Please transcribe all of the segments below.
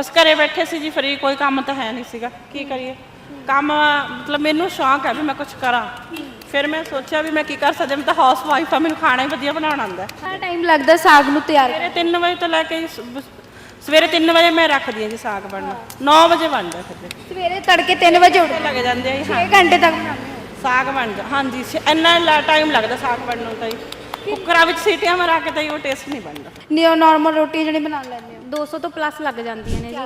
ਬਸ ਘਰੇ ਬੈਠੇ ਸੀ ਜੀ ਫਰੀ ਕੋਈ ਕੰਮ ਤਾਂ ਹੈ ਨਹੀਂ ਸੀਗਾ। ਕੀ ਕਰੀਏ? ਕੰਮ ਮਤਲਬ ਮੈਨੂੰ ਸ਼ੌਂਕ ਹੈ ਵੀ ਮੈਂ ਕੁਝ ਕਰਾਂ। ਫਿਰ ਮੈਂ ਸੋਚਿਆ ਵੀ ਮੈਂ ਕੀ ਕਰ ਸਕਦੀ ਹਾਂ? ਮੈਂ ਤਾਂ ਹਾਊਸ ਵਾਈਫ ਆ ਮੈਨੂੰ ਖਾਣਾ ਹੀ ਵਧੀਆ ਬਣਾਉਣਾ ਆਉਂਦਾ ਹੈ। ਕਿੰਨਾ ਟਾਈਮ ਲੱਗਦਾ ਸਾਗ ਨੂੰ ਤਿਆਰ ਕਰਨ ਸਵੇਰੇ 3 ਵਜੇ ਤੋਂ ਲੈ ਕੇ ਸ- ਬ- ਸਵੇਰੇ 3 ਵਜੇ ਮੈਂ ਰੱਖਦੀ ਹਾਂ ਜੀ ਸਾਗ ਬਣਨਾ। 9 ਵਜੇ ਬਣਦਾ ਫਿਰ। ਜੀ। ਸਵੇਰੇ ਤੜਕੇ 3 ਵਜੇ ਉੱਠ ਲੱਗ ਜਾਂਦੇ ਆ ਜੀ ਹਾਂ। 6 ਘੰਟੇ ਤੱਕ ਬਣਾਉਂਦੇ ਹੋ ਸਾਗ ਬਣ ਜਾ ਹਾਂਜੀ ਛ- ਇੰਨਾ ਟਾਈਮ ਲੱਗਦਾ ਸਾਗ ਬਣਨ ਨੂੰ ਤਾਂ ਜੀ। ਕੁੱਕਰਾਂ ਵਿੱਚ ਸੀਟੀਆਂ ਮਰਾ ਕੇ ਤਾਂ ਜੀ ਉਹ ਟੇਸਟ ਨਹੀਂ ਬਣਦਾ। ਨਿਓ ਨਾਰਮਲ ਰੋਟੀ ਜਿਹੜੀ ਬਣਾ ਲੈਂਦੇ ਹੋ 200 ਤੋਂ ਪਲੱਸ ਲੱਗ ਜਾਂਦੀਆਂ ਨੇ ਜੀ।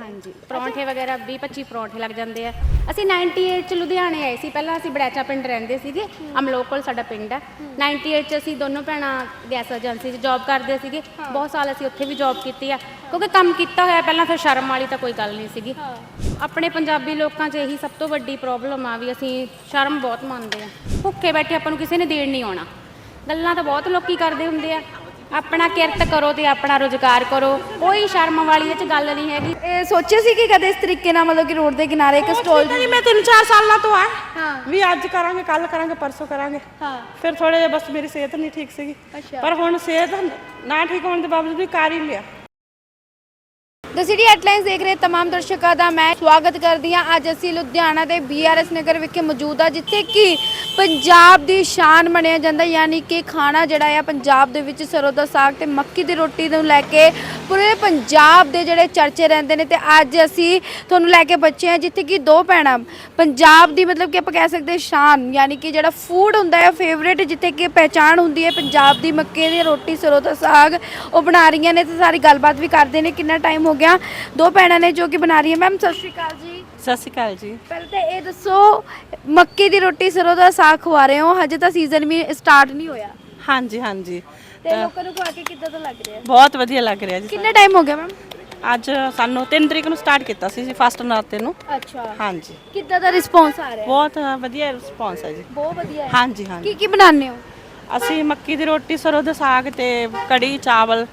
ਹਾਂਜੀ। ਪਰੌਂਠੇ ਵਗੈਰਾ 20 25 ਪਰੌਂਠੇ ਲੱਗ ਜਾਂਦੇ ਆ। ਅਸੀਂ 98 ਚ ਲੁਧਿਆਣੇ ਆਏ ਸੀ। ਪਹਿਲਾਂ ਅਸੀਂ ਬੜੈਚਾ ਪਿੰਡ ਰਹਿੰਦੇ ਸੀਗੇ। ਅਮਲੋਕ ਕੋਲ ਸਾਡਾ ਪਿੰਡ ਹੈ। 98 ਚ ਅਸੀਂ ਦੋਨੋਂ ਭੈਣਾਂ ਗੈਸ ਏਜੰਸੀ 'ਚ ਜੌਬ ਕਰਦੇ ਸੀਗੇ। ਬਹੁਤ ਸਾਲ ਅਸੀਂ ਉੱਥੇ ਵੀ ਜੌਬ ਕੀਤੀ ਆ। ਕਿਉਂਕਿ ਕੰਮ ਕੀਤਾ ਹੋਇਆ ਪਹਿਲਾਂ ਫਿਰ ਸ਼ਰਮ ਵਾਲੀ ਤਾਂ ਕੋਈ ਗੱਲ ਨਹੀਂ ਸੀਗੀ। ਆਪਣੇ ਪੰਜਾਬੀ ਲੋਕਾਂ 'ਚ ਇਹੀ ਸਭ ਤੋਂ ਵੱਡੀ ਪ੍ਰੋਬਲਮ ਆ ਵੀ ਅਸੀਂ ਸ਼ਰਮ ਬਹੁਤ ਮੰਨਦੇ ਆ। ਭੁੱਖੇ ਬੈਠੇ ਆਪਾਂ ਨੂੰ ਕਿਸੇ ਨੇ ਦੇਣ ਨਹੀਂ ਆਉਣਾ। ਗੱਲਾਂ ਤਾਂ ਬਹੁਤ ਲੋਕੀ ਕਰਦੇ ਹੁੰਦੇ ਆ। ਆਪਣਾ ਕਿਰਤ ਕਰੋ ਤੇ ਆਪਣਾ ਰੋਜ਼ਗਾਰ ਕਰੋ। ਕੋਈ ਸ਼ਰਮ ਵਾਲੀ ਇਹ ਚ ਗੱਲ ਨਹੀਂ ਹੈਗੀ। ਇਹ ਸੋਚਿਆ ਸੀ ਕਿ ਕਦੇ ਇਸ ਤਰੀਕੇ ਨਾਲ ਮਤਲਬ ਕਿ ਰੋਡ ਦੇ ਕਿਨਾਰੇ ਇੱਕ ਸਟਾਲ ਨਹੀਂ ਮੈਂ 3-4 ਸਾਲਾਂ ਤੋਂ ਆ। ਹਾਂ। ਵੀ ਅੱਜ ਕਰਾਂਗੇ ਕੱਲ ਕਰਾਂਗੇ ਪਰਸੋਂ ਕਰਾਂਗੇ। ਹਾਂ। ਫਿਰ ਥੋੜੇ ਜਿਹਾ ਬਸ ਮੇਰੀ ਸਿਹਤ ਨਹੀਂ ਠੀਕ ਸੀਗੀ। ਪਰ ਹੁਣ ਸਿਹਤ ਨਾ ਠੀਕ ਹੋਣ ਦੇ ਬਾਵਜੂਦ ਵੀ ਕਰ ਹੀ ਲਿਆ। ਦ ਸਿਟੀ ਹੈਡਲਾਈਨਸ ਦੇਖ ਰਹੇ तमाम ਦਰਸ਼ਕਾਂ ਦਾ ਮੈਂ ਸਵਾਗਤ ਕਰਦੀ ਹਾਂ ਅੱਜ ਅਸੀਂ ਲੁਧਿਆਣਾ ਦੇ ਬੀਆਰਐਸ ਨਗਰ ਵਿਖੇ ਮੌਜੂਦ ਆ ਜਿੱਥੇ ਕਿ ਪੰਜਾਬ ਦੀ ਸ਼ਾਨ ਮੰਨਿਆ ਜਾਂਦਾ ਯਾਨੀ ਕਿ ਖਾਣਾ ਜਿਹੜਾ ਆ ਪੰਜਾਬ ਦੇ ਵਿੱਚ ਸਰੋਂ ਦਾ ਸਾਗ ਤੇ ਮੱਕੀ ਦੀ ਰੋਟੀ ਨੂੰ ਲੈ ਕੇ ਪੂਰੇ ਪੰਜਾਬ ਦੇ ਜਿਹੜੇ ਚਰਚੇ ਰਹਿੰਦੇ ਨੇ ਤੇ ਅੱਜ ਅਸੀਂ ਤੁਹਾਨੂੰ ਲੈ ਕੇ ਬੱਚੇ ਆ ਜਿੱਥੇ ਕਿ ਦੋ ਭੈਣਾਂ ਪੰਜਾਬ ਦੀ ਮਤਲਬ ਕਿ ਆਪਾਂ ਕਹਿ ਸਕਦੇ ਸ਼ਾਨ ਯਾਨੀ ਕਿ ਜਿਹੜਾ ਫੂਡ ਹੁੰਦਾ ਹੈ ਫੇਵਰੇਟ ਜਿੱਥੇ ਕਿ ਪਹਿਚਾਣ ਹੁੰਦੀ ਹੈ ਪੰਜਾਬ ਦੀ ਮੱਕੇ ਦੀ ਰੋਟੀ ਸਰੋਂ ਦਾ ਸਾਗ ਉਹ ਬਣਾ ਰਹੀਆਂ ਨੇ ਤੇ ਸਾਰੀ ਗੱਲਬਾਤ ਵੀ ਕਰਦੇ ਨੇ ਕਿੰਨਾ ਟਾਈਮ ਹੋ ਗਿਆ। ਦੋ ਭੈਣਾਂ ਨੇ ਜੋ ਕਿ ਬਣਾ ਰਹੀਆਂ। ਮੈਮ ਸਤਿ ਸ਼੍ਰੀ ਅਕਾਲ ਜੀ। ਸਤਿ ਸ਼੍ਰੀ ਅਕਾਲ ਜੀ। ਪਹਿਲਾਂ ਤਾਂ ਇਹ ਦੱਸੋ ਮੱਕੀ ਦੀ ਰੋਟੀ ਸਰੋਂ ਦਾ ਸਾਗ ਖਵਾ ਰਹੇ ਹੋ ਹਜੇ ਤਾਂ ਸੀਜ਼ਨ ਵੀ ਸਟਾਰਟ ਨਹੀਂ ਹੋਇਆ। ਹਾਂਜੀ ਹਾਂਜੀ। ਤੇ ਲੋਕਾਂ ਨੂੰ ਖਵਾ ਕੇ ਕਿੱਦਾਂ ਦਾ ਲੱਗ ਰਿਹਾ? ਬਹੁਤ ਵਧੀਆ ਲੱਗ ਰਿਹਾ ਜੀ ਕਿੰਨਾ ਟਾਈਮ ਹੋ ਗਿਆ ਮੈਮ ਅੱਜ ਸਾਨੂੰ 3 ਤਰੀਕ ਨੂੰ ਸਟਾਰਟ ਕੀਤਾ ਸੀ ਜੀ ਫਸਟ ਨਾਤੇ ਨੂੰ। ਅੱਛਾ। ਹਾਂਜੀ। ਕਿੱਦਾਂ ਦਾ ਰਿਸਪੌਂਸ ਆ ਰਿਹਾ? ਬਹੁਤ ਵਧੀਆ ਰਿਸਪੌਂਸ ਹੈ ਜੀ। ਬਹੁਤ ਵਧੀਆ ਹੈ। ਹਾਂਜੀ ਹਾਂਜੀ। ਕੀ ਕੀ ਬਣਾਉਂਦੇ ਹੋ? ਅਸੀਂ ਮੱਕੀ ਦੀ ਰੋਟੀ ਸਰੋਂ ਦਾ ਸਾਗ ਤੇ ਕੜੀ ਚਾਵਲ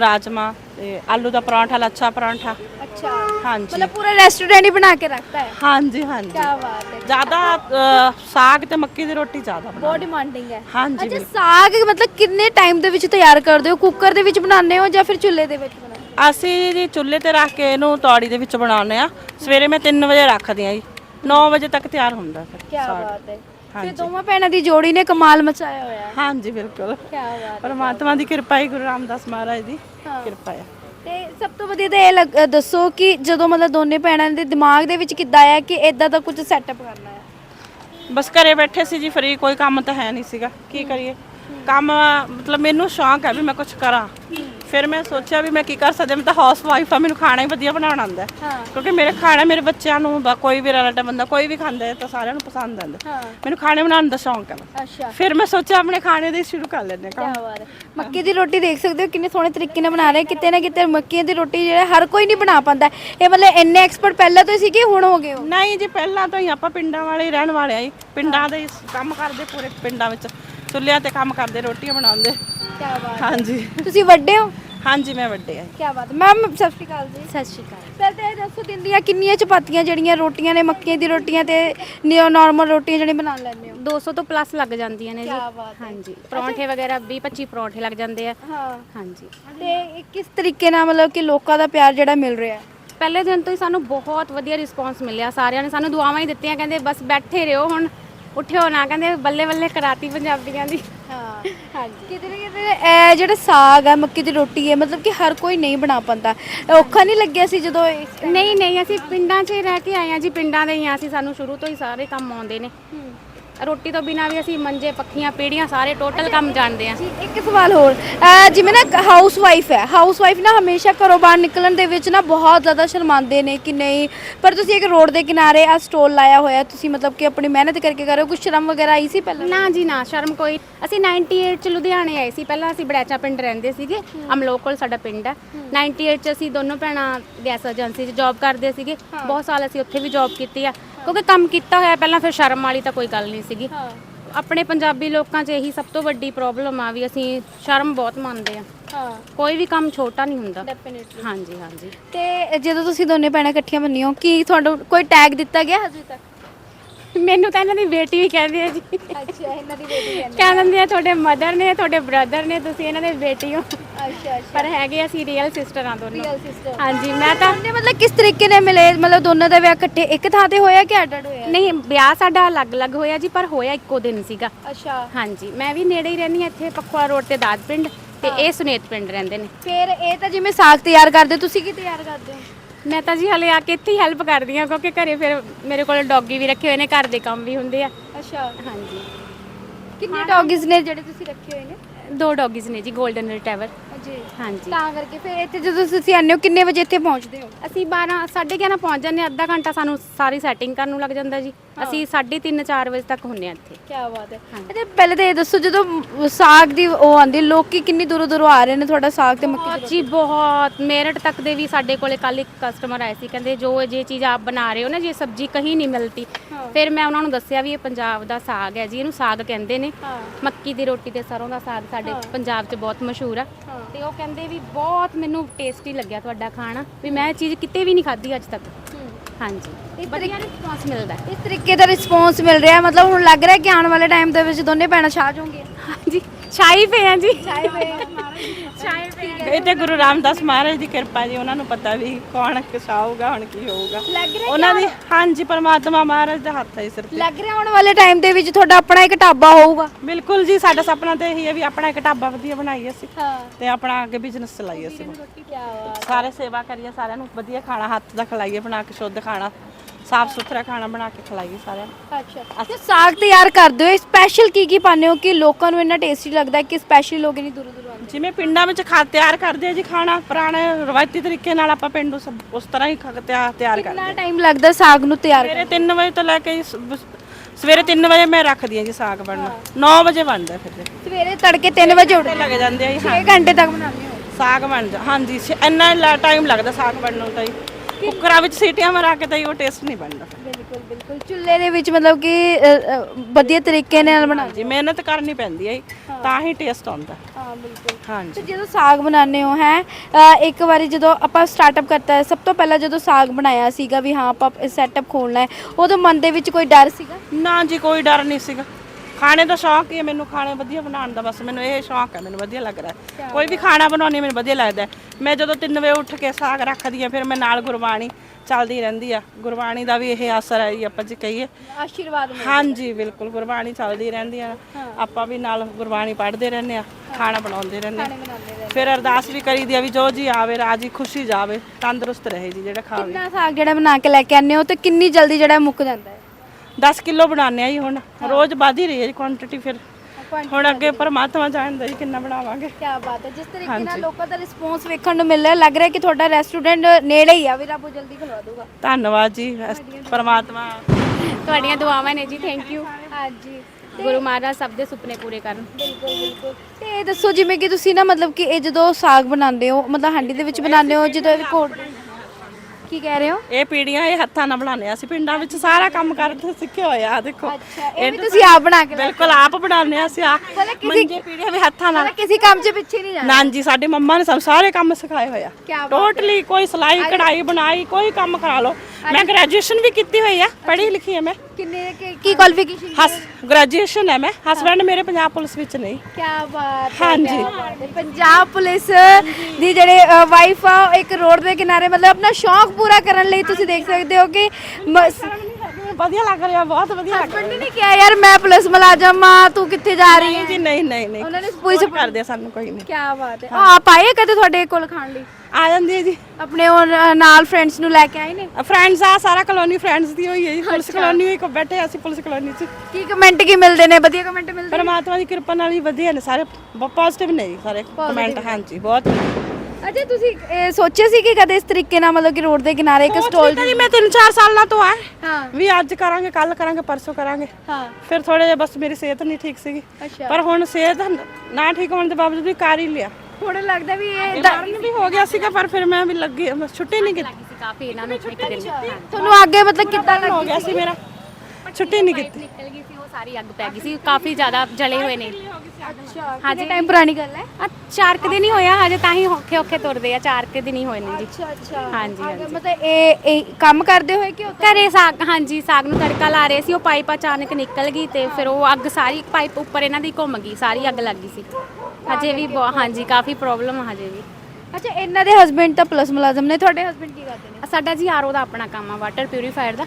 ਰਾਜਮਾ ਤੇ ਆਲੂ ਦਾ ਪਰੌਂਠਾ ਲੱਛਾ ਪਰੌਂਠਾ। ਅੱਛਾ। ਹਾਂਜੀ। ਮਤਲਬ ਪੂਰਾ ਰੈਸਟੋਰੈਂਟ ਹੀ ਬਣਾ ਕੇ ਰੱਖਤਾ ਹੈ। ਹਾਂਜੀ ਹਾਂਜੀ। ਕੀ ਬਾਤ ਹੈ। ਜ਼ਿਆਦਾ ਅ, ਸਾਗ ਤੇ ਮੱਕੀ ਦੀ ਰੋਟੀ ਜ਼ਿਆਦਾ ਬਣਾ ਬਹੁਤ ਡਿਮਾਂਡਿੰਗ ਹੈ। ਹਾਂਜੀ ਅੱਛਾ ਸਾਗ ਮਤਲਬ ਕਿੰਨੇ ਟਾਈਮ ਦੇ ਵਿੱਚ ਤਿਆਰ ਕਰਦੇ ਹੋ? ਕੁੱਕਰ ਦੇ ਵਿੱਚ ਬਣਾਉਂਦੇ ਹੋ ਜਾਂ ਫਿਰ ਚੁੱਲ੍ਹੇ ਦੇ ਵਿੱਚ ਬਣਾਉਂਦੇ ਹੋ? ਅਸੀਂ ਜੀ ਚੁੱਲ੍ਹੇ ਤੇ ਰੱਖ ਕੇ ਇਹਨੂੰ ਤੌੜੀ ਦੇ ਵਿੱਚ ਬਣਾਉਂਦੇ ਆ ਸਵੇਰੇ ਮੈਂ 3 ਵਜੇ ਰੱਖਦੀ ਆ ਜੀ। 9 ਵਜੇ ਤੱਕ ਤਿਆਰ ਹੁੰਦਾ ਫਿਰ ਕੀ ਸਾਗ। ਬਾਤ ਹੈ। ਤੇ ਹਾਂਜੀ। ਦੋਵਾਂ ਭੈਣਾਂ ਦੀ ਜੋੜੀ ਨੇ ਕਮਾਲ ਮਚਾਇਆ ਹੋਇਆ ਹੈ। ਹਾਂਜੀ ਬਿਲਕੁਲ। ਕੀ ਬਾਤ ਪਰਮਾਤਮਾ ਦੀ ਕਿਰਪਾ ਹੀ ਗੁਰੂ ਰਾਮਦਾਸ ਮਹਾਰਾਜ ਦੀ ਹਾਂ। ਕਿਰਪਾ ਹੈ। ਤੇ ਸਭ ਤੋਂ ਵਧੀਆ ਤਾਂ ਇਹ ਲੱਗ- ਅ, ਦੱਸੋ ਕਿ ਜਦੋਂ ਮਤਲਬ ਦੋਨੇ ਭੈਣਾਂ ਦੇ ਦਿਮਾਗ ਦੇ ਵਿੱਚ ਕਿੱਦਾਂ ਆਇਆ ਕਿ ਇਦਾਂ ਦਾ ਕੁਝ ਸੈਟਅਪ ਕਰਨਾ ਹੈ? ਬਸ ਘਰੇ ਬੈਠੇ ਸੀ ਜੀ ਫਰੀ ਕੋਈ ਕੰਮ ਤਾਂ ਹੈ ਨਹੀਂ ਸੀਗਾ। ਕੀ ਕਰੀਏ? ਕੰਮ ਮਤਲਬ ਮੈਨੂੰ ਸ਼ੌਂਕ ਹੈ ਵੀ ਮੈਂ ਕੁਝ ਕਰਾਂ। ਫਿਰ ਮੈਂ ਸੋਚਿਆ ਵੀ ਮੈਂ ਕੀ ਕਰ ਸਕਦੀ ਹਾਂ? ਮੈਂ ਤਾਂ ਹਾਊਸ ਵਾਈਫ ਆ ਮੈਨੂੰ ਖਾਣਾ ਹੀ ਵਧੀਆ ਬਣਾਉਣਾ ਆਉਂਦਾ ਹੈ। ਹਾਂ। ਕਿਉਂਕਿ ਮੇਰੇ ਖਾਣਾ ਮੇਰੇ ਬੱਚਿਆਂ ਨੂੰ ਬਾ ਕੋਈ ਵੀ ਰਿਲੇਟਿਵ ਬੰਦਾ ਕੋਈ ਵੀ ਖਾਂਦਾ ਹੈ ਤਾਂ ਸਾਰਿਆਂ ਨੂੰ ਪਸੰਦ ਆਉਂਦਾ। ਹਾਂ। ਮੈਨੂੰ ਖਾਣੇ ਬਣਾਉਣ ਦਾ ਸ਼ੌਂਕ ਹੈ ਅੱਛਾ। ਫਿਰ ਮੈਂ ਸੋਚਿਆ ਆਪਣੇ ਖਾਣੇ ਦੇ ਸ਼ੁਰੂ ਕਰ ਲੈਂਦੇ ਹਾਂ ਕੰਮ। ਕੀ ਬਾਤ ਹੈ। ਮੱਕੀ ਦੀ ਰੋਟੀ ਦੇਖ ਸਕਦੇ ਹੋ ਕਿੰਨੇ ਸੋਹਣੇ ਤਰੀਕੇ ਨਾਲ ਬਣਾ ਰਹੇ ਕਿਤੇ ਨਾ ਕਿਤੇ ਮੱਕੀ ਦੀ ਰੋਟੀ ਜਿਹੜਾ ਹਰ ਕੋਈ ਨਹੀਂ ਬਣਾ ਪਾਉਂਦਾ। ਇਹ ਮਤਲਬ ਇੰਨੇ ਐਕਸਪਰਟ ਪਹਿਲਾਂ ਤੋਂ ਸੀ ਕਿ ਹੁਣ ਹੋ ਗਏ ਹੋ ਨਹੀਂ ਜੀ ਪਹਿਲਾਂ ਤੋਂ ਹੀ ਆਪਾਂ ਪਿੰਡਾਂ ਵਾਲੇ ਰਹਿਣ ਵਾਲੇ ਆ ਪਿੰਡਾਂ ਦੇ ਕੰਮ ਕਰਦੇ ਪੂਰੇ ਪਿੰਡਾਂ ਵਿੱਚ। ਚੁੱਲ੍ਹਿਆਂ ਤੇ ਕੰਮ ਕਰਦੇ ਰੋਟੀਆਂ ਬਣਾਉਂਦੇ। ਕੀ ਬਾਤ ਹਾਂਜੀ। ਤੁਸੀਂ ਵੱਡੇ ਹੋ? ਹਾਂਜੀ ਮੈਂ ਵੱਡੇ ਆ। ਕੀ ਬਾਤ ਮੈਮ ਸਤਿ ਸ਼੍ਰੀ ਅਕਾਲ ਜੀ। ਸਤਿ ਸ਼੍ਰੀ ਅਕਾਲ। ਪਹਿਲਾਂ ਤਾਂ ਇਹ ਦੱਸੋ ਦਿਨ ਦੀਆਂ ਕਿੰਨੀਆਂ ਚਪਾਤੀਆਂ ਜਿਹੜੀਆਂ ਰੋਟੀਆਂ ਨੇ ਮੱਕੀ ਦੀ ਰੋਟੀਆਂ ਤੇ ਨਿਓ ਨਾਰਮਲ ਰੋਟੀਆਂ ਜਿਹੜੀਆਂ ਬਣਾ ਲੈਂਦੇ ਹੋ? 200 ਤੋਂ ਪਲੱਸ ਲੱਗ ਜਾਂਦੀਆਂ ਨੇ ਜੀ। ਕਿਆ ਬਾਤ ਹੈ। ਹਾਂਜੀ। ਪਰੌਂਠੇ ਵਗੈਰਾ 20 25 ਪਰੌਂਠੇ ਲੱਗ ਜਾਂਦੇ ਆ। ਹਾਂ। ਹਾਂਜੀ। ਤੇ ਇਹ ਕਿਸ ਤਰੀਕੇ ਨਾਲ ਮਤਲਬ ਕਿ ਲੋਕਾਂ ਦਾ ਪਿਆਰ ਜਿਹੜਾ ਮਿਲ ਰਿਹਾ ਹੈ? ਪਹਿਲੇ ਦਿਨ ਤੋਂ ਹੀ ਸਾਨੂੰ ਬਹੁਤ ਵਧੀਆ ਰਿਸਪੌਂਸ ਮਿਲਿਆ। ਸਾਰਿਆਂ ਨੇ ਸਾਨੂੰ ਦੁਆਵਾਂ ਹੀ ਦਿੱਤੀਆਂ। ਕਹਿੰਦੇ ਬਸ ਬੈਠੇ ਰਹੋ ਹੁਣ। ਉੱਠਿਓ ਨਾ। ਕਹਿੰਦੇ ਬੱਲੇ ਬੱਲੇ ਕਰਾਤੀ ਪੰਜਾਬੀਆਂ ਦੀ। ਹਾਂ। ਹਾਂਜੀ। ਕਿਤੇ ਨਾ ਕਿਤੇ ਇਹ ਜਿਹੜਾ ਸਾਗ ਹੈ ਮੱਕੀ ਦੀ ਰੋਟੀ ਹੈ ਮਤਲਬ ਕਿ ਹਰ ਕੋਈ ਨਹੀਂ ਬਣਾ ਇਹ ਔਖਾ ਨਹੀਂ ਲੱਗਿਆ ਸੀ ਜਦੋਂ ਇਸ ਨਹੀਂ ਨਹੀਂ ਅਸੀਂ ਪਿੰਡਾਂ 'ਚ ਹੀ ਰਹਿ ਕੇ ਆਏ ਆ ਜੀ ਪਿੰਡਾਂ ਦੇ ਹੀ ਆ ਅਸੀਂ ਸਾਨੂੰ ਸ਼ੁਰੂ ਤੋਂ ਹੀ ਸਾਰੇ ਕੰਮ ਆਉਂਦੇ ਨੇ। ਰੋਟੀ ਤੋਂ ਬਿਨਾਂ ਵੀ ਅਸੀਂ ਮੰਜੇ ਪੱਖੀਆਂ ਪੀੜੀਆਂ ਸਾਰੇ ਟੋਟਲ ਕੰਮ ਜਾਣਦੇ ਆ। ਜੀ ਇੱਕ ਸਵਾਲ ਹੋਰ। ਅਹ ਜਿਵੇਂ ਨਾ ਹਾਊਸ ਵਾਈਫ ਹੈ ਹਾਊਸ ਵਾਈਫ ਨਾ ਹਮੇਸ਼ਾ ਘਰੋਂ ਬਾਹਰ ਨਿਕਲਣ ਦੇ ਵਿੱਚ ਨਾ ਬਹੁਤ ਜ਼ਿਆਦਾ ਸ਼ਰਮਾਉਂਦੇ ਨੇ ਕਿ ਨਹੀਂ ਪਰ ਤੁਸੀਂ ਇੱਕ ਰੋਡ ਦੇ ਕਿਨਾਰੇ ਆ ਸਟੋਲ ਲਾਇਆ ਹੋਇਆ ਤੁਸੀਂ ਮਤਲਬ ਕਿ ਆਪਣੀ ਮਿਹਨਤ ਕਰਕੇ ਕਰ ਰਹੇ ਹੋ ਕੁਝ ਸ਼ਰਮ ਵਗੈਰਾ ਆਈ ਸੀ ਪਹਿਲਾਂ? ਨਾ ਜੀ ਨਾ ਸ਼ਰਮ ਕੋਈ। ਅਸੀਂ 98 ਚ ਲੁਧਿਆਣੇ ਆਏ ਸੀ ਪਹਿਲਾਂ ਅਸੀਂ ਬੜੈਚਾ ਪਿੰਡ ਰਹਿੰਦੇ ਸੀਗੇ ਅਮਲੋਕ ਕੋਲ ਸਾਡਾ ਪਿੰਡ ਹੈ। 98 ਚ ਅਸੀਂ ਦੋਨੋਂ ਭੈਣਾਂ ਗੈਸ ਏਜੰਸੀ 'ਚ ਜੌਬ ਕਰਦੇ ਸੀਗੇ। ਬਹੁਤ ਸਾਲ ਅਸੀਂ ਉੱਥੇ ਵੀ ਜੌਬ ਕੀਤੀ ਆ। ਕਿਉਂਕਿ ਕੰਮ ਕੀਤਾ ਹੋਇਆ ਪਹਿਲਾਂ ਫਿਰ ਸ਼ਰਮ ਵਾਲੀ ਤਾਂ ਕੋਈ ਗੱਲ ਨਹੀਂ ਸੀਗੀ। ਹਾਂ। ਆਪਣੇ ਪੰਜਾਬੀ ਲੋਕਾਂ 'ਚ ਇਹੀ ਸਭ ਤੋਂ ਵੱਡੀ ਪ੍ਰੋਬਲਮ ਆ ਵੀ ਅਸੀਂ ਸ਼ਰਮ ਬਹੁਤ ਮੰਨਦੇ ਆ। ਹਾਂ। ਕੋਈ ਵੀ ਕੰਮ ਛੋਟਾ ਨਹੀਂ ਹੁੰਦਾ। ਡੈਫੀਨਿਟਲੀ ਹਾਂਜੀ ਹਾਂਜੀ। ਤੇ ਜਦੋਂ ਤੁਸੀਂ ਦੋਨੇ ਭੈਣਾਂ ਇਕੱਠੀਆਂ ਬੰਨੀਆਂ ਕੀ ਤੁਹਾਨੂੰ ਕੋਈ ਟੈਗ ਦਿੱਤਾ ਗਿਆ? ਹਜੇ ਤੱਕ। ਮੈਨੂੰ ਤਾਂ ਇਹਨਾਂ ਦੀ ਬੇਟੀ ਵੀ ਕਹਿੰਦੇ ਆ ਜੀ। ਅੱਛਾ ਇਹਨਾਂ ਦੀ ਬੇਟੀ ਕਹਿੰਦੇ ਕਹਿ ਦਿੰਦੇ ਆ ਤੁਹਾਡੇ ਮਦਰ ਨੇ ਤੁਹਾਡੇ ਬ੍ਰਦਰ ਨੇ ਤੁਸੀਂ ਇਹਨਾਂ ਦੇ ਬੇਟੀ ਹੋ ਅੱਛਾ ਅੱਛਾ। ਪਰ ਹੈਗੇ ਅਸੀਂ ਰੀਅਲ ਸਿਸਟਰ ਆ ਦੋਨੋਂ। ਰੀਅਲ ਸਿਸਟਰ ਹਾਂਜੀ ਮੈਂ ਤਾਂ ਉਹਨੇ ਮਤਲਬ ਕਿਸ ਤਰੀਕੇ ਨਾਲ ਮਿਲੇ? ਮਤਲਬ ਦੋਨਾਂ ਦਾ ਵਿਆਹ ਇਕੱਠੇ ਇੱਕ ਥਾਂ ਤੇ ਹੋਇਆ ਕਿ ਅੱਡ ਅੱਡ ਹੋਇਆ? ਨਹੀਂ ਵਿਆਹ ਸਾਡਾ ਅਲੱਗ-ਅਲੱਗ ਹੋਇਆ ਜੀ ਪਰ ਹੋਇਆ ਇੱਕੋ ਦਿਨ ਸੀਗਾ। ਅੱਛਾ। ਹਾਂਜੀ ਮੈਂ ਵੀ ਨੇੜੇ ਹੀ ਰਹਿੰਦੀ ਹਾਂ ਇੱਥੇ ਪੱਖਵਾ ਰੋਡ ਤੇ ਦਾਦ ਪਿੰਡ ਤੇ ਇਹ ਸੁਨੇਤ ਪਿੰਡ ਰਹਿੰਦੇ ਨੇ। ਫਿਰ ਇਹ ਤਾਂ ਜਿਵੇਂ ਸਾਗ ਤਿਆਰ ਕਰਦੇ ਹੋ, ਤੁਸੀਂ ਕੀ ਤਿਆਰ ਕਰਦੇ ਹੋ? ਮੈਂ ਤਾਂ ਜੀ ਹਲੇ ਆ ਕੇ ਇੱਥੇ ਹੀ ਹੈਲਪ ਕਰਦੀ ਹਾਂ ਕਿਉਂਕਿ ਘਰੇ ਫਿਰ ਮੇਰੇ ਕੋਲ ਡੌਗੀ ਵੀ ਰੱਖੇ ਹੋਏ ਨੇ ਘਰ ਦੇ ਕੰਮ ਵੀ ਹੁੰਦੇ ਆ। ਅੱਛਾ। ਹਾਂਜੀ। ਕਿੰਨੇ ਡੌਗਸ ਨੇ ਜਿਹੜੇ ਤੁਸੀਂ ਰੱਖੇ ਹੋਏ ਨੇ? ਦੋ ਡੌਗੀਜ਼ ਨੇ ਜੀ 골ਡਨ ਰਿਟਰੀਵਰ ਜੀ। ਹਾਂਜੀ। ਤਾਂ ਕਰਕੇ ਫਿਰ ਇੱਥੇ ਜਦੋਂ ਤੁਸੀਂ ਆਉਂਦੇ ਹੋ ਕਿੰਨੇ ਵਜੇ ਇੱਥੇ ਪਹੁੰਚਦੇ ਹੋ? ਅਸੀਂ 12 11:30 ਪਹੁੰਚ ਜਾਂਦੇ ਹਾਂ ਅੱਧਾ ਘੰਟਾ ਸਾਨੂੰ ਸਾਰੀ ਸੈਟਿੰਗ ਕਰਨ ਨੂੰ ਲੱਗ ਜਾਂਦਾ ਜੀ। ਅਸੀਂ 3:30 4 ਵਜੇ ਤੱਕ ਹੁੰਨੇ ਆ ਇੱਥੇ। ਕੀ ਬਾਤ ਹੈ। ਅੱਛਾ ਪਹਿਲੇ ਤਾਂ ਇਹ ਦੱਸੋ ਜਦੋਂ ਮ- ਸਾਗ ਦੀ ਉਹ ਆਂਦੀ ਲੋਕੀ ਕਿੰਨੀ ਦੂਰੋਂ ਦੂਰੋਂ ਆ ਰਹੇ ਨੇ ਤੁਹਾਡਾ ਸਾਗ ਤੇ ਮੱਕੀ ਬਹੁਤ ਜੀ ਬਹੁਤ। ਮੇਰਠ ਤੱਕ ਦੇ ਵੀ ਸਾਡੇ ਕੋਲੇ ਕੱਲ ਇੱਕ ਕਸਟਮਰ ਆਏ ਸੀ ਕਹਿੰਦੇ ਜੋ ਜੇ ਚੀਜ਼ ਆਪ ਬਣਾ ਰਹੇ ਹੋ ਨਾ ਜੇ ਸਬਜ਼ੀ ਕहीं ਨਹੀਂ ਮਿਲਤੀ ਫਿਰ ਮੈਂ ਉਹਨਾਂ ਨੂੰ ਦੱਸਿਆ ਵੀ ਇਹ ਪੰਜਾਬ ਦਾ ਸਾਗ ਹੈ ਜੀ ਇਹਨੂੰ ਸਾਗ ਕਹਿੰਦੇ ਨੇ। ਮੱਕੀ ਦੀ ਰੋਟੀ ਤੇ ਸਰੋਂ ਦਾ ਸਾਗ ਸਾਡੇ ਪੰਜਾਬ 'ਚ ਬਹੁਤ ਮਸ਼ਹੂਰ ਆ। ਤੇ ਉਹ ਕਹਿੰਦੇ ਵੀ ਬਹੁਤ ਮੈਨੂੰ ਟੇਸਟੀ ਲੱਗਿਆ ਤੁਹਾਡਾ ਖਾਣਾ ਵੀ ਮੈਂ ਇਹ ਚੀਜ਼ ਕਿਤੇ ਵੀ ਨਹੀਂ ਖਾਧੀ ਅੱਜ ਤੱਕ। ਹਾਂਜੀ। ਵਧੀਆ ਰਿਸਪੌਂਸ ਮਿਲਦਾ ਹੈ। ਇਸ ਤਰੀਕੇ ਦਾ ਰਿਸਪੌਂਸ ਮਿਲ ਰਿਹਾ ਮਤਲਬ ਹੁਣ ਲੱਗ ਰਿਹਾ ਕਿ ਆਉਣ ਵਾਲੇ ਟਾਈਮ ਦੇ ਵਿੱਚ ਦੋਨੇ ਭੈਣਾਂ ਛਾ ਜਾਓਗੇ ਹਾਂਜੀ। ਛਾਈ ਪਏ ਆ ਜੀ। ਇਹ ਤੇ ਗੁਰੂ ਰਾਮਦਾਸ ਮਹਾਰਾਜ ਦੀ ਕਿਰਪਾ ਜੀ ਉਹਨਾਂ ਨੂੰ ਪਤਾ ਵੀ ਕੌਣ ਕਿਸਾਊਗਾ ਹੁਣ ਕੀ ਹੋਊਗਾ। ਲੱਗ ਰਿਹਾ ਉਹਨਾਂ ਦੀ ਹਾਂਜੀ ਪਰਮਾਤਮਾ ਮਹਾਰਾਜ ਦਾ ਹੱਥ ਹੈ ਸਿਰ ਤੇ। ਲੱਗ ਰਿਹਾ ਆਉਣ ਵਾਲੇ ਟਾਈਮ ਦੇ ਵਿੱਚ ਤੁਹਾਡਾ ਆਪਣਾ ਇੱਕ ਢਾਬਾ ਹੋਊਗਾ। ਬਿਲਕੁਲ ਜੀ ਸਾਡਾ ਸੁਪਨਾ ਤੇ ਇਹੀ ਹੈ ਵੀ ਆਪਣਾ ਇੱਕ ਢਾਬਾ ਵਧੀਆ ਬਣਾਈਏ ਅਸੀਂ ਹਾਂ। ਤੇ ਆਪਣਾ ਅੱਗੇ ਬਿਜ਼ਨਸ ਚਲਾਈਏ ਅਸੀਂ ਕੀ ਬਾਤ ਸਾਰੇ ਸੇਵਾ ਕਰੀਏ ਸਾਰਿਆਂ ਨੂੰ ਵਧੀਆ ਖਾਣਾ ਹੱਥ ਦਾ ਖਿਲਾਈਏ ਬਣਾ ਕੇ ਸ਼ੁੱਧ ਖਾਣਾ। ਸਾਫ਼ ਸੁਥਰਾ ਖਾਣਾ ਬਣਾ ਕੇ ਖਿਲਾਈਏ ਸਾਰਿਆਂ ਨੂੰ। ਅੱਛਾ। ਤੇ ਸਾਗ ਤਿਆਰ ਕਰਦੇ ਹੋ ਸਪੈਸ਼ਲ ਕੀ ਕੀ ਪਾਉਂਦੇ ਹੋ ਕਿ ਲੋਕਾਂ ਨੂੰ ਇੰਨਾ ਟੇਸਟੀ ਲੱਗਦਾ ਹੈ ਕਿ ਸਪੈਸ਼ਲ ਲੋਕ ਨਹੀਂ ਦੂਰੋਂ ਦੂਰੋਂ ਆਉਂਦੇ ਜਿਵੇਂ ਪਿੰਡਾਂ ਵਿੱਚ ਖਾ ਤਿਆਰ ਕਰਦੇ ਆ ਜੀ ਖਾਣਾ ਪੁਰਾਣੇ ਰਵਾਇਤੀ ਤਰੀਕੇ ਨਾਲ ਆਪਾਂ ਪਿੰਡੂ ਸਭ ਉਸ ਤਰ੍ਹਾਂ ਹੀ ਖਾ- ਤਿਆਰ ਤਿਆਰ ਕਰਦੇ ਕਿੰਨਾ ਟਾਈਮ ਲੱਗਦਾ ਸਾਗ ਨੂੰ ਤਿਆਰ ਸਵੇਰੇ 3 ਵਜੇ ਤੋਂ ਲੈ ਕੇ ਸਵੇਰੇ 3 ਵਜੇ ਮੈਂ ਰੱਖਦੀ ਹਾਂ ਜੀ ਸਾਗ ਬਣਨਾ 9 ਵਜੇ ਬਣਦਾ ਫਿਰ ਜੀ। ਸਵੇਰੇ ਤੜਕੇ 3 ਵਜੇ ਉੱਠ ਲੱਗ ਜਾਂਦੇ ਆ ਜੀ 6 ਘੰਟੇ ਤੱਕ ਬਣਾਉਂਦੇ ਹੋ? ਸਾਗ ਬਣ ਜਾ ਹਾਂਜੀ ਇੰਨਾ ਟਾਈਮ ਲੱਗਦਾ ਸਾਗ ਬਣਨ ਨੂੰ ਤਾਂ ਜੀ। ਕੁੱਕਰਾਂ ਵਿੱਚ ਸੀਟੀਆਂ ਮਰਾ ਕੇ ਤਾਂ ਉਹ ਟੇਸਟ ਨਹੀਂ ਬਣਦਾ। ਬਿਲਕੁਲ ਬਿਲਕੁਲ। ਚੁੱਲ੍ਹੇ ਦੇ ਵਿੱਚ ਮਤਲਬ ਕਿ ਅ, ਅ, ਵਧੀਆ ਤਰੀਕੇ ਨਾਲ ਬਣਾਉਂਦੇ ਜੀ ਮਿਹਨਤ ਕਰਨੀ ਪੈਂਦੀ ਹੈ ਜੀ, ਤਾਂ ਹੀ ਟੇਸਟ ਆਉਂਦਾ। ਹਾਂ ਬਿਲਕੁਲ। ਹਾਂਜੀ। ਤੇ ਜਦੋਂ ਸਾਗ ਬਣਾਉਂਦੇ ਹੋ ਹੈ ਇੱਕ ਵਾਰੀ ਜਦੋਂ ਆਪਾਂ ਸਟਾਰਟਅਪ ਕਰਤਾ ਹੈ ਸਭ ਤੋਂ ਪਹਿਲਾਂ ਜਦੋਂ ਸਾਗ ਬਣਾਇਆ ਸੀਗਾ ਵੀ ਹਾਂ ਆਪਾਂ ਸੈਟਅਪ ਖੋਲਣਾ ਹੈ ਉਦੋਂ ਮਨ ਦੇ ਵਿੱਚ ਕੋਈ ਡਰ ਸੀਗਾ? ਨਾ ਜੀ ਕੋਈ ਡਰ ਨਹੀਂ ਸੀਗਾ। ਖਾਣੇ ਦਾ ਸ਼ੌਂਕ ਹੀ ਹੈ ਮੈਨੂੰ ਖਾਣੇ ਵਧੀਆ ਬਣਾਉਣ ਦਾ ਬਸ ਮੈਨੂੰ ਇਹ ਸ਼ੌਂਕ ਹੈ ਮੈਨੂੰ ਵਧੀਆ ਲੱਗ ਰਿਹਾ ਹੈ। ਕੋਈ ਵੀ ਖਾਣਾ ਬਣਾਉਣੀ ਮੈਨੂੰ ਵਧੀਆ ਲੱਗਦਾ। ਮੈਂ ਜਦੋਂ 3 ਵਜੇ ਉੱਠ ਕੇ ਸਾਗ ਰੱਖਦੀ ਆ ਫਿਰ ਮੈਂ ਨਾਲ ਗੁਰਬਾਣੀ ਚੱਲਦੀ ਰਹਿੰਦੀ ਆ। ਗੁਰਬਾਣੀ ਦਾ ਵੀ ਇਹ ਅਸਰ ਹੈ ਜੀ ਆਪਾਂ ਜੀ ਕਹੀਏ। ਆਸ਼ੀਰਵਾਦ ਹਾਂਜੀ ਬਿਲਕੁਲ ਗੁਰਬਾਣੀ ਚੱਲਦੀ ਰਹਿੰਦੀ ਆ। ਆਪਾਂ ਵੀ ਨਾਲ ਗੁਰਬਾਣੀ ਪੜ੍ਹਦੇ ਰਹਿੰਦੇ ਆ ਖਾਣਾ ਬਣਾਉਂਦੇ ਰਹਿੰਦੇ ਆ। ਫਿਰ ਅਰਦਾਸ ਵੀ ਕਰੀਦੀ ਆ ਵੀ ਜੋ ਜੀ ਆਵੇ ਰਾਜੀ ਖੁਸ਼ੀ ਜਾਵੇ ਤੰਦਰੁਸਤ ਰਹੇ ਜੀ ਜਿਹੜਾ ਖਾਵੇ। ਕਿੰਨਾ ਸਾਗ ਜਿਹੜਾ ਬਣਾ ਕੇ ਲੈ ਕੇ ਆਉਂਦੇ ਹੋ ਤੇ ਕਿੰਨੀ ਜਲਦੀ ਜਿਹੜਾ ਮੁੱਕ ਜਾਂਦਾ ਹੈ? 10 ਕਿਲੋ ਬਣਾਉਂਦੇ ਆ ਜੀ ਹੁਣ। ਰੋਜ਼ ਵਧ ਹੀ ਰਹੀ ਹੈ ਜੀ ਕੁਆਂਟੀਟੀ ਫਿਰ। ਹੁਣ ਅੱਗੇ ਪਰਮਾਤਮਾ ਜਾਣਦਾ ਜੀ ਕਿੰਨਾ ਬਣਾਵਾਂਗੇ। ਕੀ ਬਾਤ ਹੈ। ਜਿਸ ਤਰੀਕੇ ਨਾਲ ਲੋਕਾਂ ਦਾ ਰਿਸਪੌਂਸ ਵੇਖਣ ਨੂੰ ਮਿਲ ਰਿਹਾ ਲੱਗ ਰਿਹਾ ਕਿ ਤੁਹਾਡਾ ਰੈਸਟੋਰੈਂਟ ਨੇੜੇ ਹੀ ਆ ਵੀ ਰੱਬ ਜਲਦੀ ਖੁਲਵਾ ਦੂਗਾ ਧੰਨਵਾਦ ਜੀ ਪਰਮਾਤਮਾ ਤੁਹਾਡੀਆਂ ਦੁਆਵਾਂ ਨੇ ਜੀ ਥੈਂਕ ਯੂ ਹਾਂਜੀ। ਗੁਰੂ ਮਹਾਰਾਜ ਸਭ ਦੇ ਸੁਪਨੇ ਪੂਰੇ ਕਰਨ। ਬਿਲਕੁਲ ਬਿਲਕੁਲ। ਤੇ ਇਹ ਦੱਸੋ ਜਿਵੇਂ ਕਿ ਤੁਸੀਂ ਨਾ ਮਤਲਬ ਕਿ ਇਹ ਜਦੋਂ ਸਾਗ ਬਣਾਉਂਦੇ ਹੋ ਮਤਲਬ ਹਾਂਡੀ ਦੇ ਵਿੱਚ ਬਣਾਉਂਦੇ ਹੋ ਜਦੋਂ ਇਹ ਕੋਟ ਕੀ ਕਹਿ ਰਹੇ ਹੋ? ਇਹ ਪੀੜੀਆਂ ਇਹ ਹੱਥਾਂ ਨਾਲ ਬਣਾਉਂਦੇ ਆ। ਅਸੀਂ ਪਿੰਡਾਂ ਵਿੱਚ ਸਾਰਾ ਕੰਮ ਕਰਦੇ ਸਿੱਖੇ ਹੋਏ ਆ ਦੇਖੋ। ਅੱਛਾ ਇਹ ਵੀ ਤੁਸੀਂ ਆਪ ਬਣਾ ਕੇ ਬਿਲਕੁਲ ਆਪ ਬਣਾਉਂਦੇ ਆ ਅਸੀਂ ਆ। ਮੰਜੇ ਪੀੜੀਆਂ ਵੀ ਹੱਥਾਂ ਨਾਲ। ਕਿਸੇ ਕੰਮ 'ਚ ਪਿੱਛੇ ਨਹੀਂ ਜਾਣਾ। ਨਾਂ ਜੀ ਸਾਡੇ ਮੰਮਾ ਨੇ ਸਾਨੂੰ ਸਾਰੇ ਕੰਮ ਸਿਖਾਏ ਹੋਏ ਆ। ਕਿਆ ਬਾਤ ਟੋਟਲੀ ਕੋਈ ਸਿਲਾਈ ਕਢਾਈ ਬਣਾਈ ਕੋਈ ਕੰਮ ਕਰਾ ਲਓ। ਮੈਂ ਗ੍ਰੈਜੂਏਸ਼ਨ ਵੀ ਕੀਤੀ ਹੋਈ ਆ ਪੜ੍ਹੀ ਲਿਖੀ ਆ ਮੈਂ। ਕਿੰਨੇ ਕੀ- ਕੀ ਕੁਆਲੀਫਿਕੇਸ਼ਨ ਹਸ ਗ੍ਰੈਜੂਏਸ਼ਨ ਹੈ ਮੈਂ ਹਸਬੰਡ ਮੇਰੇ ਪੰਜਾਬ ਪੁਲਿਸ ਵਿੱਚ ਨਹੀਂ ਕੀ ਬਾਤ ਹੈ ਹਾਂਜੀ। ਕਿਆ ਬਾਤ ਹੈ। ਪੰਜਾਬ ਪੁਲਿਸ ਦੀ ਜਿਹੜੇ ਵਾਈਫ ਆ ਉਹ ਇੱਕ ਰੋਡ ਦੇ ਕਿਨਾਰੇ ਮਤਲਬ ਆਪਣਾ ਸ਼ੌਂਕ ਪੂਰਾ ਕਰਨ ਲਈ ਤੁਸੀਂ ਦੇਖ ਸਕਦੇ ਹੋ ਕਿ ਵਧੀਆ ਲੱਗ ਰਿਹਾ ਬਹੁਤ ਵਧੀਆ ਲੱਗ ਹਸਬੰਡ ਨੇ ਕਿਹਾ ਯਾਰ ਮੈਂ ਪੁਲਿਸ ਮੁਲਾਜ਼ਮ ਆ ਤੂੰ ਕਿੱਥੇ ਜਾ ਰਹੀ ਹੈ ਰਿਹਾ ਜੀ ਨਹੀਂ ਨਹੀਂ ਨਹੀਂ। ਉਹਨਾਂ ਨੇ ਪੂਰੀ support ਕਰਦੇ ਆ ਸਾਨੂੰ ਕੋਈ ਨਹੀਂ। ਕੀ ਬਾਤ ਹੈ। ਆਪ ਆਏ ਕਦੇ ਤੁਹਾਡੇ ਕੋਲ ਖਾਣ ਲਈ? ਆ ਜਾਂਦੀ ਹੈ ਜੀ। ਆਪਣੇ ਉਹ ਨ- ਨਾਲ ਫਰੈਂਡਸ ਨੂੰ ਲੈ ਕੇ ਆਏ ਨੇ? ਫਰੈਂਡਸ ਆ ਸਾਰਾ ਕਲੋਨੀ ਫਰੈਂਡਸ ਦੀ ਹੋਈ ਹੈ ਜੀ। ਪੁਲਿਸ ਕਲੋਨੀ ਕੋ ਬੈਠੇ ਆ ਅਸੀਂ ਪੁਲਿਸ ਕਲੋਨੀ 'ਚ। ਕੀ ਕਮੈਂਟ ਕੀ ਮਿਲਦੇ ਨੇ? ਵਧੀਆ ਕਮੈਂਟ ਮਿਲਦੇ ਪਰਮਾਤਮਾ ਦੀ ਕਿਰਪਾ ਨਾਲ ਹੀ ਵਧੀਆ ਨੇ ਸਾਰੇ। ਪੋਜ਼ਿਟਿਵ ਨੇ ਜੀ ਸਾਰੇ। ਕਮੈਂਟ ਹਾਂਜੀ ਬਹੁਤ। ਅੱਛਾ ਤੁਸੀਂ ਇਹ ਸੋਚਿਆ ਸੀ ਕਿ ਕਦੇ ਇਸ ਤਰੀਕੇ ਨਾਲ ਮਤਲਬ ਕਿ ਰੋਡ ਦੇ ਕਿਨਾਰੇ ਇੱਕ ਸਟਾਲ ਜੀ ਮੈਂ 3-4 ਸਾਲਾਂ ਤੋਂ ਆ ਹਾਂ। ਵੀ ਅੱਜ ਕਰਾਂਗੇ ਕੱਲ ਕਰਾਂਗੇ ਪਰਸੋਂ ਕਰਾਂਗੇ। ਹਾਂ। ਫਿਰ ਥੋੜੇ ਜਿਹਾ ਬਸ ਮੇਰੀ ਸਿਹਤ ਨਹੀਂ ਠੀਕ ਸੀਗੀ। ਪਰ ਹੁਣ ਸਿਹਤ ਨਾ ਠੀਕ ਹੋਣ ਦੇ ਬਾਵਜੂਦ ਵੀ ਕਰ ਹੀ ਲਿਆ। ਹੁਣ ਲੱਗਦਾ ਵੀ ਇਹ ਡਰਨ ਵੀ ਹੋ ਗਿਆ ਸੀਗਾ ਪਰ ਫਿਰ ਮੈਂ ਵੀ ਲੱਗੀ ਛੁੱਟੀ ਨਹੀਂ ਕੀਤੀ। ਲੱਗੀ ਸੀ ਕਾਫੀ ਇਹਨਾਂ ਨੂੰ ਇੱਕ ਦਿਨ। ਤੁਹਾਨੂੰ ਅੱਗੇ ਮਤਲਬ ਕਿੱਦਾਂ ਹੋ ਗਿਆ ਸੀ ਮੇਰਾ। ਛੁੱਟੀ ਨਹੀਂ ਕੀਤੀ। ਨਿਕਲ ਗਈ ਸੀ ਉਹ ਸਾਰੀ ਅੱਗ ਪੈ ਗਈ ਸੀ ਕਾਫੀ ਜ਼ਿਆਦਾ ਜਲੇ ਹੋਏ ਨੇ। ਅੱਛਾ ਹਾਂਜੀ। ਟਾਈਮ ਪੁਰਾਣੀ ਗੱਲ ਹੈ? ਆ ਚਾਰ ਕੁ ਦਿਨ ਹੀ ਹੋਇਆ ਹਜੇ ਤਾਂ ਹੀ ਔਖੇ ਔਖੇ ਤੁਰਦੇ ਆ ਚਾਰ ਕੁ ਦਿਨ ਹੀ ਹੋਏ ਨੇ ਜੀ। ਅੱਛਾ ਅੱਛਾ। ਹਾਂਜੀ, ਹਾਂਜੀ। ਮਤਲਬ ਇਹ ਇਹ ਕੰਮ ਕਰਦੇ ਹੋਏ ਕਿ ਉੱਥੇ ਘਰੇ ਸਾਗ ਹਾਂਜੀ ਸਾਗ ਨੂੰ ਤੜਕਾ ਲਾ ਰਹੇ ਸੀ ਉਹ ਪਾਈਪ ਅਚਾਨਕ ਨਿਕਲ ਗਈ ਤੇ ਫਿਰ ਉਹ ਅੱਗ ਸਾਰੀ ਪਾਈਪ ਉੱਪਰ ਇਹਨਾਂ ਦੀ ਘੁੰਮ ਗਈ ਸਾਰੀ ਅੱਗ ਲੱਗ ਗਈ ਸੀ। ਹਜੇ ਵੀ ਬਹੁਤ- ਹਾਂਜੀ ਕਾਫੀ ਪ੍ਰੋਬਲਮ ਹਜੇ ਵੀ। ਅੱਛਾ ਇਹਨਾਂ ਦੇ ਹਸਬੰਡ ਤਾਂ ਪੁਲਿਸ ਮੁਲਾਜ਼ਮ ਨੇ ਤੁਹਾਡੇ ਹਸਬੰਡ ਕੀ ਕਰਦੇ ਨੇ? ਸਾਡਾ ਜੀ ਆਰਓ ਦਾ ਆਪਣਾ ਕੰਮ ਆ ਵਾਟਰ ਪਿਊਰੀਫਾਇਰ ਦਾ।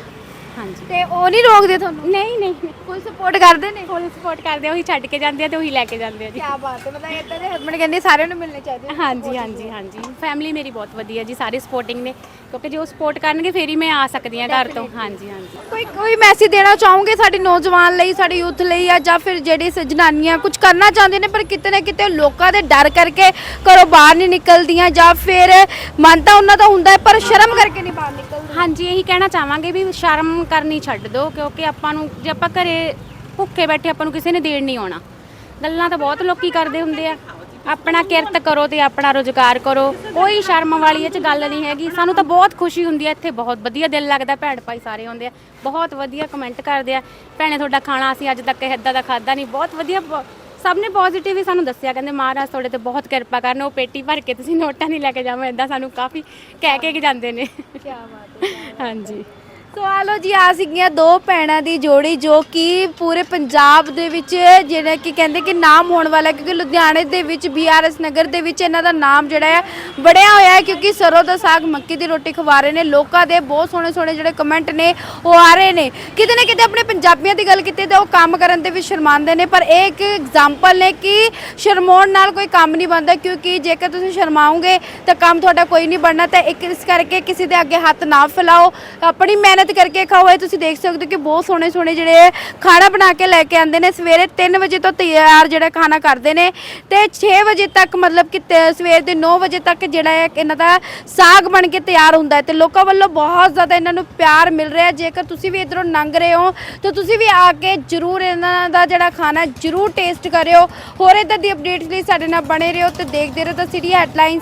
ਹਾਂਜੀ। ਤੇ ਉਹ ਨਹੀਂ ਰੋਕਦੇ ਤੁਹਾਨੂੰ? ਨਹੀਂ ਨਹੀਂ। ਫੁੱਲ ਸਪੋਰਟ ਕਰਦੇ ਨੇ? ਫੁੱਲ ਸਪੋਰਟ ਕਰਦੇ ਆ ਉਹੀ ਛੱਡ ਕੇ ਜਾਂਦੇ ਆ ਤੇ ਉਹੀ ਲੈ ਕੇ ਜਾਂਦੇ ਆ ਜੀ। ਕੀ ਬਾਤ ਹੈ ਮਤਲਬ ਇਦਾਂ ਦੇ ਹਸਬੰਡ ਕਹਿੰਦੇ ਸਾਰਿਆਂ ਨੂੰ ਮਿਲਣੇ ਚਾਹੀਦੇ ਹਾਂਜੀ ਹਾਂਜੀ ਹਾਂਜੀ। ਫੈਮਿਲੀ ਮੇਰੀ ਬਹੁਤ ਵਧੀਆ ਜੀ ਸਾਰੇ ਸਪੋਰਟਿੰਗ ਨੇ। ਕਿਉਂਕਿ ਜੇ ਉਹ ਸਪੋਰਟ ਕਰਨਗੇ ਫੇਰ ਹੀ ਮੈਂ ਆ ਸਕਦੀ ਹਾਂ ਘਰ ਤੋਂ। ਹਾਂਜੀ ਹਾਂਜੀ। ਕੋਈ ਕੋਈ ਮੈਸੇਜ ਦੇਣਾ ਚਾਹੋਗੇ ਸਾਡੇ ਨੌਜਵਾਨ ਲਈ ਸਾਡੇ ਯੂਥ ਲਈ ਜਾਂ ਜਾਂ ਫਿਰ ਜਿਹੜੀ ਸ- ਜਨਾਨੀਆਂ ਕੁਝ ਕਰਨਾ ਚਾਹੁੰਦੇ ਨੇ ਪਰ ਕਿਤੇ ਨਾ ਕਿਤੇ ਲੋਕਾਂ ਦੇ ਡਰ ਕਰਕੇ ਘਰੋਂ ਬਾਹਰ ਨਹੀਂ ਨਿਕਲਦੀਆਂ ਜਾਂ ਫਿਰ ਮਨ ਤਾਂ ਉਹਨਾਂ ਦਾ ਹੁੰਦਾ ਹੈ ਪਰ ਸ਼ਰਮ ਕਰਕੇ ਨਹੀਂ ਬਾਹਰ ਹਾਂਜੀ, ਇਹੀ ਕਹਿਣਾ ਚਾਹਾਂਗੇ ਵੀ ਸ਼ਰਮ ਕਰਨੀ ਛੱਡ ਦਿਓ, ਕਿਉਂਕਿ ਆਪਾਂ ਨੂੰ, ਜੇ ਆਪਾਂ ਘਰੇ ਭੁੱਖੇ ਬੈਠੇ ਆਪਾਂ ਨੂੰ ਕਿਸੇ ਨੇ ਦੇਣ ਨਹੀਂ ਆਉਣਾ। ਗੱਲਾਂ ਤਾਂ ਬਹੁਤ ਲੋਕੀ ਕਰਦੇ ਹੁੰਦੇ ਆ। ਆਪਣਾ ਕਿਰਤ ਕਰੋ ਤੇ ਆਪਣਾ ਰੋਜ਼ਗਾਰ ਕਰੋ। ਕੋਈ ਸ਼ਰਮ ਵਾਲੀ ਇਹ ਚ ਗੱਲ ਨਹੀਂ ਹੈਗੀ। ਸਾਨੂੰ ਤਾਂ ਬਹੁਤ ਖੁਸ਼ੀ ਹੁੰਦੀ ਹੈ ਇੱਥੇ ਬਹੁਤ ਵਧੀਆ ਦਿਲ ਲੱਗਦਾ, ਭੈਣ ਭਾਈ ਸਾਰੇ ਆਉਂਦੇ ਆ। ਬਹੁਤ ਵਧੀਆ ਕਮੈਂਟ ਕਰਦੇ ਆ। ਭੈਣੇ, ਤੁਹਾਡਾ ਖਾਣਾ ਅਸੀਂ ਅੱਜ ਤੱਕ ਇਦਾਂ ਦਾ ਖਾਦਾ ਨਹੀਂ। ਬਹੁਤ ਵਧੀਆ ਬ- ਸਭ ਨੇ ਪੋਜ਼ਿਟਿਵ ਹੀ ਸਾਨੂੰ ਦੱਸਿਆ। ਕਹਿੰਦੇ ਮਹਾਰਾਜ ਤੁਹਾਡੇ ਤੇ ਬਹੁਤ ਕਿਰਪਾ ਕਰਨ। ਉਹ ਪੇਟੀ ਭਰ ਕੇ ਤੁਸੀਂ ਨੋਟਾਂ ਨਹੀਂ ਲੈ ਕੇ ਜਾਵੋ। ਇਦਾਂ ਸਾਨੂੰ ਕਾਫੀ ਕਹਿ ਕੇ ਜਾਂਦੇ ਨੇ। ਕੀ ਬਾਤ ਹੈ। ਹਾਂਜੀ। ਸੋ ਆ ਲੋ ਜੀ, ਆ ਸੀਗੀਆਂ ਦੋ ਭੈਣਾਂ ਦੀ ਜੋੜੀ ਜੋ ਕਿ ਪੂਰੇ ਪੰਜਾਬ ਦੇ ਵਿੱਚ ਜਿਹੜਾ ਕਿ ਕਹਿੰਦੇ ਕਿ ਨਾਮ ਹੋਣ ਵਾਲਾ ਕਿਉਂਕਿ ਲੁਧਿਆਣੇ ਦੇ ਵਿੱਚ, ਬੀਆਰਐਸ ਨਗਰ ਦੇ ਵਿੱਚ ਇਹਨਾਂ ਦਾ ਨਾਮ ਜਿਹੜਾ ਹੈ ਬੜਿਆ ਹੋਇਆ ਹੈ, ਕਿਉਂਕਿ ਸਰੋਂ ਦਾ ਸਾਗ ਮੱਕੀ ਦੀ ਰੋਟੀ ਖਵਾ ਰਹੇ ਨੇ। ਲੋਕਾਂ ਦੇ ਬਹੁਤ ਸੋਹਣੇ ਸੋਹਣੇ ਜਿਹੜੇ ਕਮੈਂਟ ਨੇ, ਉਹ ਆ ਰਹੇ ਨੇ। ਕਿਤੇ ਨਾ ਕਿਤੇ ਆਪਣੇ ਪੰਜਾਬੀਆਂ ਦੀ ਗੱਲ ਕੀਤੀ ਤਾਂ ਉਹ ਕੰਮ ਕਰਨ ਦੇ ਵਿੱਚ ਸ਼ਰਮਾਉਂਦੇ ਨੇ, ਪਰ ਇਹ ਇੱਕ ਐਗਜ਼ਾਮਪਲ ਨੇ ਕਿ ਸ਼ਰਮਾਉਣ ਨਾਲ ਕੋਈ ਕੰਮ ਨਹੀਂ ਬਣਦਾ, ਕਿਉਂਕਿ ਜੇਕਰ ਤੁਸੀਂ ਸ਼ਰਮਾਓਗੇ ਤਾਂ ਕੰਮ ਤੁਹਾਡਾ ਕੋਈ ਨਹੀਂ ਬਣਨਾ। ਤਾਂ ਇੱਕ ਇਸ ਕਰਕੇ ਕਿਸੇ ਦੇ ਅੱਗੇ ਹੱਥ ਨਾ ਫੈਲਾਓ। ਆਪਣੀ ਮਿਹਨਤ ਕਰਕੇ ਖਾਓ। ਇਹ ਤੁਸੀਂ ਦੇਖ ਸਕਦੇ ਹੋ ਕਿ ਬਹੁਤ ਸੋਹਣੇ ਸੋਹਣੇ ਜਿਹੜੇ ਖਾਣਾ ਬਣਾ ਕੇ ਲੈ ਕੇ ਆਉਂਦੇ ਨੇ। ਸਵੇਰੇ 3 ਵਜੇ ਤੋਂ ਤਿਆਰ ਜਿਹੜਾ ਖਾਣਾ ਕਰਦੇ ਨੇ ਤੇ 6 ਵਜੇ ਤੱਕ ਮਤਲਬ ਕਿ ਸਵੇਰ ਦੇ 9 ਵਜੇ ਤੱਕ ਜਿਹੜਾ ਹੈ ਇਹਨਾਂ ਦਾ ਸਾਗ ਬਣ ਕੇ ਤਿਆਰ ਹੁੰਦਾ ਹੈ ਤੇ ਲੋਕਾਂ ਵੱਲੋਂ ਬਹੁਤ ਜ਼ਿਆਦਾ ਇਹਨਾਂ ਨੂੰ ਪਿਆਰ ਮਿਲ ਰਿਹਾ ਜੇਕਰ ਤੁਸੀਂ ਵੀ ਇਧਰੋਂ ਲੰਘ ਰਹੇ ਹੋ, ਤਾਂ ਤੁਸੀਂ ਵੀ ਆ ਕੇ ਜਰੂਰ ਇਹਨਾਂ ਦਾ ਜਿਹੜਾ ਖਾਣਾ ਜਰੂਰ ਟੇਸਟ ਕਰਿਓ। ਹੋਰ ਇਦਾਂ ਦੀ ਅਪਡੇਟਸ ਲਈ ਸਾਡੇ ਨਾਲ ਬਣੇ ਰਹੋ ਤੇ ਦੇਖਦੇ ਰਹੋ ਤਾਂ ਸਿਟੀ ਹੈਡਲਾਈਨਸ